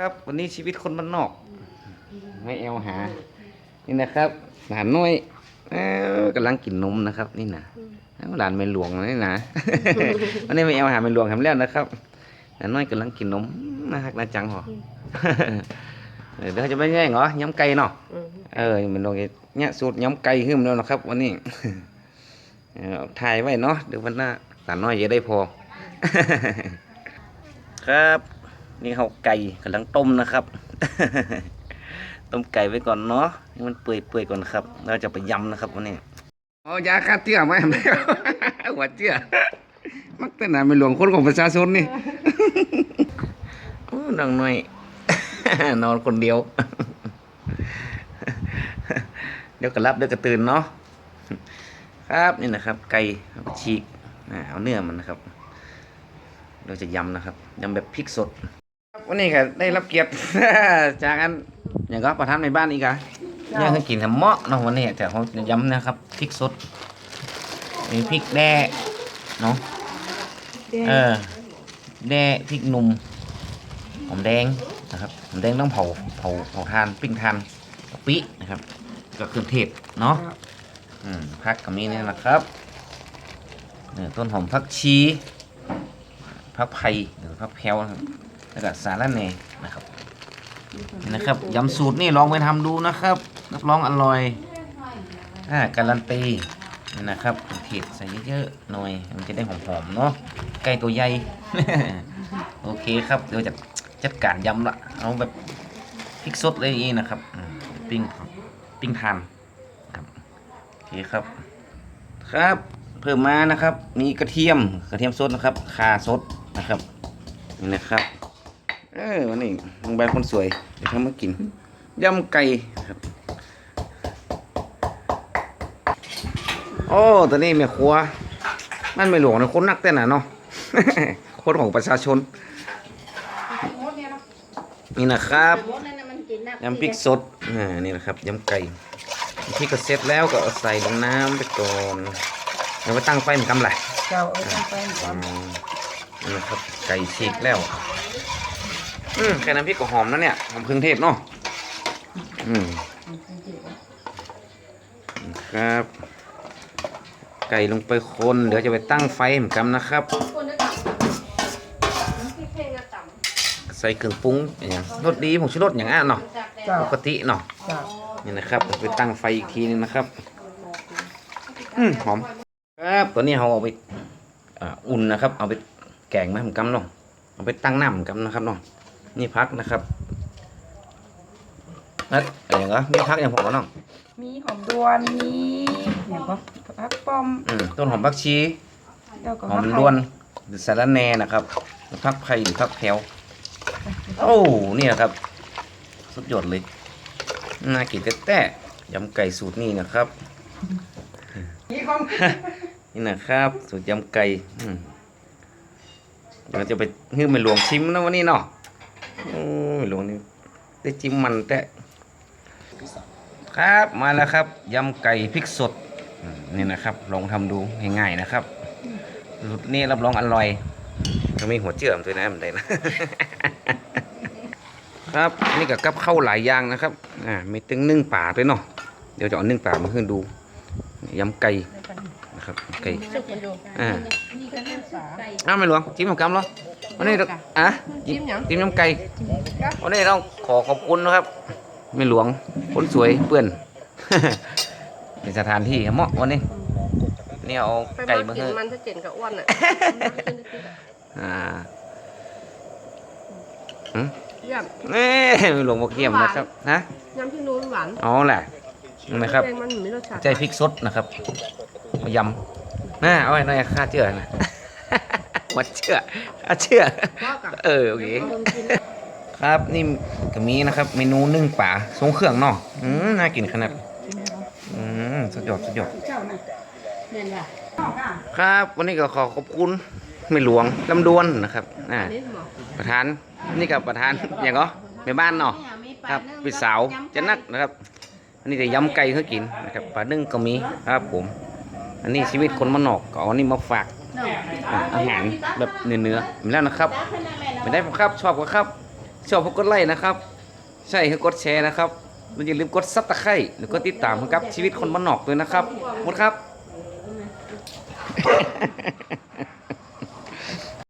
ครับ วันนี้ชีวิตคนบ้านนอก ไม่แอวหา นี่นะครับหลานน้อยเอ้ากำลังกินนมนะครับ นี่นะหลานไม่หลวงนี่นะ วันนี้ไม่แอวหาไม่หลวงทำแล้วนะครับหลานน้อยกำลังกินนมน่ารักน่าจังหรอเออเดี๋ยวจะไม่แย่งเหรอย้ำไก่เนาะอืมเออมันลงเนี่ยสูตรย้ำไก่ขึ้นแล้วนะครับ วันนี้เออเอาถ่ายไว้เนาะเดี๋ยววันหน้าหลานน้อยจะได้พอ ครับ นี่เขาไก่กำลังต้มนะครับ ต้มไก่ไว้ก่อนเนาะให้มันเปื่อยๆก่อนครับ เราจะไปยำนะครับวันนี้อ๋อยาฆ่าเชื้อไหมไม่หัวเชื้อมักแต่หนาไม่หลวงคนของประชาชนนี่โอ้ดังหน่อย นอนคนเดียว เดี๋ยวก็รับเดี๋ยวก็ตื่นเนาะครับนี่นะครับ ไก่เอาไปฉีกเอาเนื้อมันนะครับ เราจะยำนะครับยำแบบพริกสด วันนี้ก็ได้รับเกียรติ จากอันอย่างก็ประทานในบ้านอีกอะเนี่ยคือกินทำเมาะเนาะวันนี้แต่เขาจะยำนะครับพริกสดมีพริกแด้เนาะเออแด้พริกหนุ่มหอมแดงนะครับหอมแดงต้องเผาเผาเผาทานปิ้งทานกะปินะครับก็เครื่องเทศเนาะอืมพักกับมีนี่นะครับเนี่ยต้นหอมพักชีพักไผ่หรือพักแพรวนะครับ แล้วก็สาระแหน่นะครับนะครับยำสูตรนี่ลองไปทำดูนะครับรับรองอร่อยอ่าการันตีนะครับเผ็ดใส่เยอะๆหน่อย มันจะได้หอมๆเนาะไก่ตัวใหญ่โอเคครับเดี๋ยวจะจัดการยำละเอาแบบพริกสดเลยอย่างนี้นะครับปิ้งปิ้งทานครับโอเคครับ ครับ เพิ่มมานะครับ มีกระเทียมกระเทียมสดนะครับข่าสดนะครับนี่นะครับ เออวันนี้ลงใบคนสวยเดี๋ยวเขามากินยำไก่ครับ โอ้ตอนนี้แม่ครัว มันไม่หลวงนะคนนักแต่น่ะเนาะคนของประชาชน นี่นะครับยำพริกสดอ่านี่นะครับยำไก่ที่ก็เสร็จแล้วก็เอาใส่ลงน้ำไปก่อนเดี๋ยวไปตั้งไฟมันกำไรเจ้าเอาตั้งไปก่อนนี่นะครับไก่ฉีกแล้ว อืมแค่น้ำพริกก็หอมนะเนี่ยหอมเครื่องเทศเนาะอืมครับ ไก่ลงไปคนเดี๋ยวจะไปตั้งไฟเหมือนกันนะครับ ใส่เครื่องปรุงอย่างรสดีผงชูรสอย่างอะเนาะเจ้าปกติเนาะเจ้านี่นะครับเดี๋ยวไปตั้งไฟอีกทีนึงนะครับ อืมหอม ครับตัวนี้เราเอาไปอ่าอุ่นนะครับ เอาไปแกงมาเหมือนกันเนาะเอาไปตั้งน้ำเหมือนกันนะครับเนาะ นี่พักนะครับแล้วอะไรอย่างเงี้ยนี่พักอย่างผมก็เนาะมีหอมดวนมีอย่างก็พักป้อมอืมต้นหอมพักชีแล้วก็หอมล้วนหรือสาระแหน่นะครับพักไผ่หรือพักแพรวโอ้นี่นะครับ สุดยอดเลยน่ากินแต่ๆยำไก่สูตรนี้นะครับมีความนี่นะครับ สูตรยำไก่อืมเดี๋ยวจะไปฮื้อไม่หลวงชิมนะวันนี้เนาะ โอ้ไม่หลวงนี่ได้จิ้มมันแต่ครับมาแล้วครับยำไก่พริกสดนี่นะครับลองทำดูง่ายๆนะครับสูตรนี้รับรองอร่อยก็มีหัวเจือมด้วยนะมันได้นะครับนี่กับกับข้าวหลายอย่างนะครับอ่ามีตึงนึ่งป่าด้วยเนาะเดี๋ยวจะเอานึ่งป่ามาขึ้นดูยำไก่ นะครับไก่สุกมันดูอ่านี่ก็น้ำสาอ้าวไม่หลวงจิ้มของกำเหรอวันนี้เราอะจิ้มหยังจิ้มน้ำไก่วันนี้ต้องขอขอบคุณนะครับไม่หลวงคนสวยเพื่อนเป็นสถานที่เหมาะวันนี้นี่เอาไปไก่มามากิให้นมันถ้าเจ๋นกับอ้วนอะอ่าหืมเยี่ยมนี่ไม่หลวงบอกเยี่ยมนะครับฮะน้ำพริกนู้นหวานอ๋อแหละนะครับแกงมันมีรสชาติใจพริกสดนะครับ มายำน่าเอาไว้หน่อยค่าเชื่อนะวัดเชื่อค่าเชื่อพ่อกับเออโอเคเอาลงกินครับนี่ก็มีนะครับ เมนูนึ่งป่าทรงเครื่องเนาะอืมน่ากินขนาดอืมสุดยอดสุดยอดเจ้าน่ะเห็นป่ะครับ วันนี้ก็ขอขอบคุณไม่หลวงลำดวนนะครับอ่าอันนี้หมอประธานนี่กับประธานอย่างก็แม่บ้านเนาะครับพี่สาวเจะนักนะครับ อันนี้จะยำไก่เพื่อกินนะครับปลานึ่งก็มีครับผม อันนี้ชีวิตคนมานนอกก็เอาอันนี้มาฝากอ่าอาหารแบบเนื้อๆมีแล้วนะครับไม่ได้ครับชอบก็ครับ ชอบก็กดไลค์นะครับ ใช่คือกดแชร์นะครับแล้วอย่าลืมกดซับตะไคร้หรือก็ติดตามกับชีวิตคนบ้านนอกด้วยนะครับหมดครับ